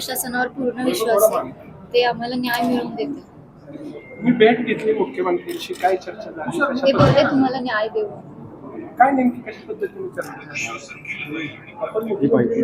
प्रशासनावर पूर्ण विश्वास आहे. ते आम्हाला न्याय मिळवून देते भेट घेतली मुख्यमंत्र्यांशी? काय चर्चा झाली? ते कशा बोलले तुम्हाला न्याय देऊ. काय नेमकी कशा पद्धतीने चर्चा झाली? आपण मुख्यमंत्री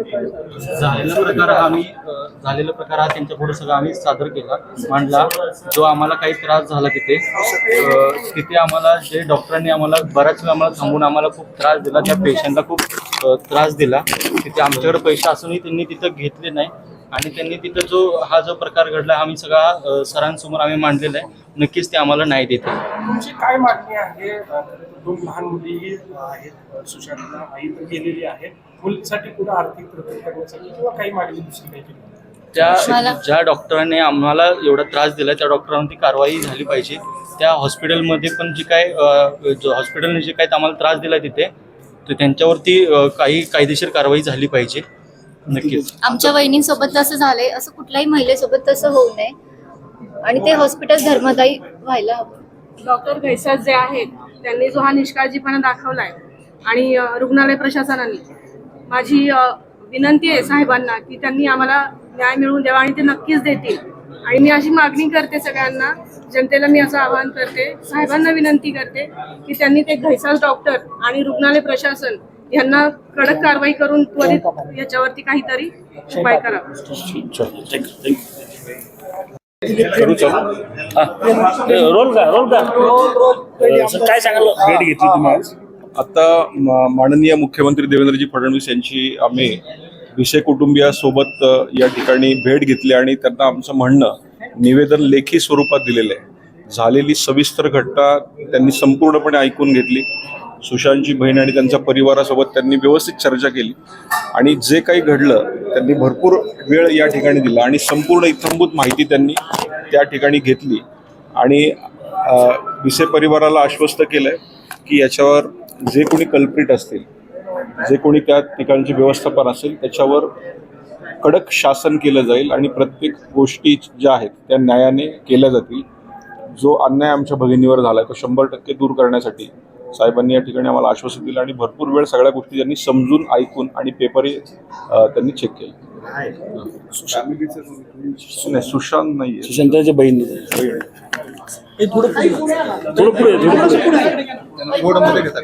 झालेला प्रकार हा आम्ही अ, झालेला प्रकार हा त्यांच्या पुढे सगळं आम्ही सादर केला. मांडला. जो आम्हाला काही त्रास झाला तिथे अ, तिथे आम्हाला जे डॉक्टरांनी आम्हाला बराच वेळ आम्हाला थांबून आम्हाला खूप त्रास दिला. त्या पेशंटला खूप अ, त्रास दिला. तिथे आमच्याकडे पैसे असूनही त्यांनी तिथं घेतले नाही. आणि त्यांनी तिथं जो हा जो प्रकार घडला आम्ही सगळा सरांसमोर आम्ही मांडलेला आहे. नक्कीच ते आम्हाला नाही देते तुमची काय मागणी आहे? दोन लहान मुलीही आहेत सुशांतला आई तर गेलेली आहे. मुलीसाठी पुढे आर्थिक तरतूद करण्यासाठी किंवा काही मागणी दुसरी काही केली? त्या ज्या डॉक्टरांनी आम्हाला एवढा त्रास दिला त्या डॉक्टरांवरती कारवाई झाली पाहिजे. त्या हॉस्पिटलमध्ये पण जी काय हॉस्पिटलने जे काय आम्हाला त्रास दिला तिथे तर त्यांच्यावरती काही कायदेशीर कारवाई झाली पाहिजे. नक्कीच. आमच्या वहिनींसोबत तसं झालंय. असं कुठल्याही महिलेसोबत तसं होऊ नये. आणि ते हॉस्पिटल धर्मदायी व्हायला हवं. डॉक्टर घैसात जे आहेत त्यांनी जो हा निष्काळजीपणा दाखवलाय आणि रुग्णालय प्रशासनाने माझी विनंती आहे साहेबांना की त्यांनी आम्हाला न्याय मिळवून द्यावा आणि ते नक्कीच देतील. आणि मी अशी मागणी करते सगळ्यांना जनतेला मी असं आवाहन करते साहेबांना विनंती करते की त्यांनी ते घैसास डॉक्टर आणि रुग्णालय प्रशासन यांना कडक कारवाई करून त्वरित याच्यावरती काहीतरी उपाय करावा. रोल का रोल का? काय सांगाल भेट घेतली तुम्ही आज? आता माननीय मुख्यमंत्री देवेंद्रजी फडणवीस यांची आम्ही विषय कुटुंबियासोबत या ठिकाणी भेट घेतली आणि त्यांना आमचं म्हणणं निवेदन लेखी स्वरूपात दिलेलं आहे. झालेली सविस्तर घटना त्यांनी संपूर्णपणे ऐकून घेतली. सुशांतची बहीण आणि त्यांच्या परिवारासोबत त्यांनी व्यवस्थित चर्चा केली. आणि जे काही घडलं त्यांनी भरपूर वेळ या ठिकाणी दिला आणि संपूर्ण इत्थंभूत माहिती त्यांनी त्या ठिकाणी घेतली. आणि विसे परिवाराला आश्वस्त केलंय की याच्यावर जे कोणी कल्प्रिट असतील जे कोणी त्या ठिकाणचे व्यवस्थापन असेल त्याच्यावर कडक शासन केलं जाईल आणि प्रत्येक गोष्टी ज्या आहेत त्या न्यायाने केल्या जातील. जो अन्याय आमच्या भगिनीवर झाला तो शंभर टक्के दूर करण्यासाठी साहेबांनी या ठिकाणी आम्हाला आश्वासन दिलं आणि भरपूर वेळ सगळ्या गोष्टी त्यांनी समजून ऐकून आणि पेपरही त्यांनी चेक केले. नाही सुशांत नाही सुशांताच्या बहिणी थोडं पुढे थोडं पुढे थोडं मध्ये घेता